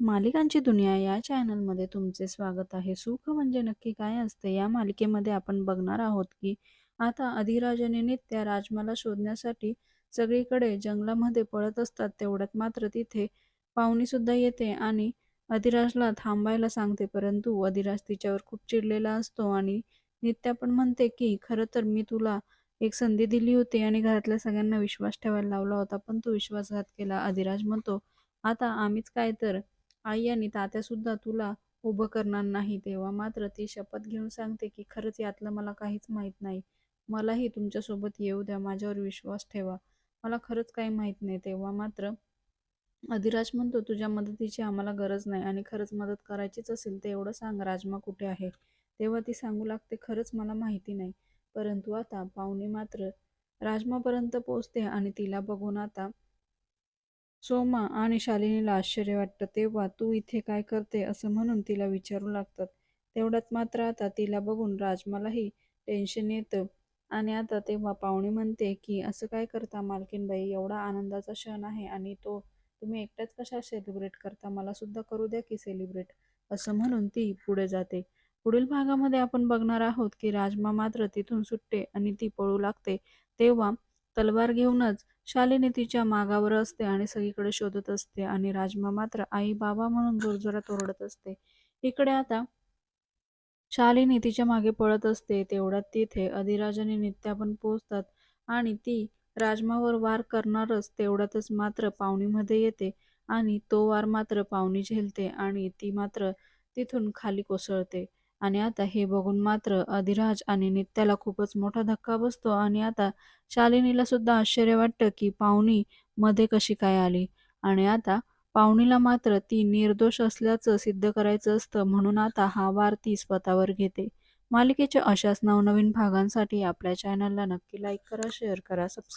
मालिकांची दुनिया या चॅनलमध्ये तुमचे स्वागत आहे. सुख म्हणजे नक्की काय असते? या मालिकेमध्ये आपण बघणार आहोत की आता अधिराजाने नित्या राजमाला शोधण्यासाठी सगळीकडे जंगलामध्ये पळत असतात. तेवढ्यात मात्र तिथे पाहुणीसुद्धा येते आणि अधिराजला थांबायला सांगते. परंतु अधिराज तिच्यावर खूप चिडलेला असतो आणि नित्या पण म्हणते की खरं तर मी तुला एक संधी दिली होती आणि घरातल्या सगळ्यांना विश्वास ठेवायला लावला होता, पण तू विश्वासघात केला. अधिराज म्हणतो, आता आम्हीच काय तर आई आणि तात्यासुद्धा तुला उभं करणार नाही. तेव्हा मात्र ती शपथ घेऊन सांगते की खरंच यातलं मला काहीच माहीत नाही. मलाही तुमच्यासोबत येऊ द्या. माझ्यावर विश्वास ठेवा. मला खरंच काही माहीत नाही. तेव्हा मात्र अधिराज म्हणतो, तुझ्या मदतीची आम्हाला गरज नाही आणि खरंच मदत करायचीच असेल तर एवढं सांग, राजमा कुठे आहे? तेव्हा ती सांगू लागते, खरंच मला माहिती नाही. परंतु आता पाहुणे मात्र राजमापर्यंत पोचते आणि तिला बघून आता सोमा आणि शालिनीला आश्चर्य वाटतं. तेव्हा तू इथे काय करते? असं म्हणून तिला विचारू लागतात. तेवढ्यात मात्र आता तिला बघून राजमालाही टेन्शन येतं आणि आता तेव्हा पाहुणे म्हणते की असं काय करता मालकीनबाई? एवढा आनंदाचा क्षण आहे आणि तो तुम्ही एकट्याच कशा सेलिब्रेट करता? मला सुद्धा करू द्या की सेलिब्रेट. असं म्हणून ती पुढे जाते. पुढील भागामध्ये आपण बघणार आहोत की राजमा मात्र तिथून सुटते आणि ती पळू लागते. तेव्हा तलवार घेऊनच शालिनी तिच्या मागावर असते आणि सगळीकडे शोधत असते आणि राजमा मात्र आई बाबा म्हणून जोरजोरात ओरडत असते. इकडे आता शालिनी तिच्यामागे पळत असते. तेवढ्यात तिथे अधिराजाने नित्या पण पोहोचतात आणि ती राजमावर वार करणारच तेवढ्यातच मात्र पावणीमध्ये येते आणि तो वार मात्र पावणी झेलते आणि ती मात्र तिथून खाली कोसळते. आणि आता हे बघून मात्र अधिराज आणि नित्याला खूपच मोठा धक्का बसतो आणि आता शालिनीला सुद्धा आश्चर्य वाटतं की पाहुणी मध्ये कशी काय आली आणि आता पाहुणीला मात्र ती निर्दोष असल्याचं सिद्ध करायचं असतं म्हणून आता हा वार ती स्वतःवर घेते. मालिकेच्या अशाच नवनवीन भागांसाठी आपल्या चॅनलला नक्की लाईक करा, शेअर करा, सबस्क्राईब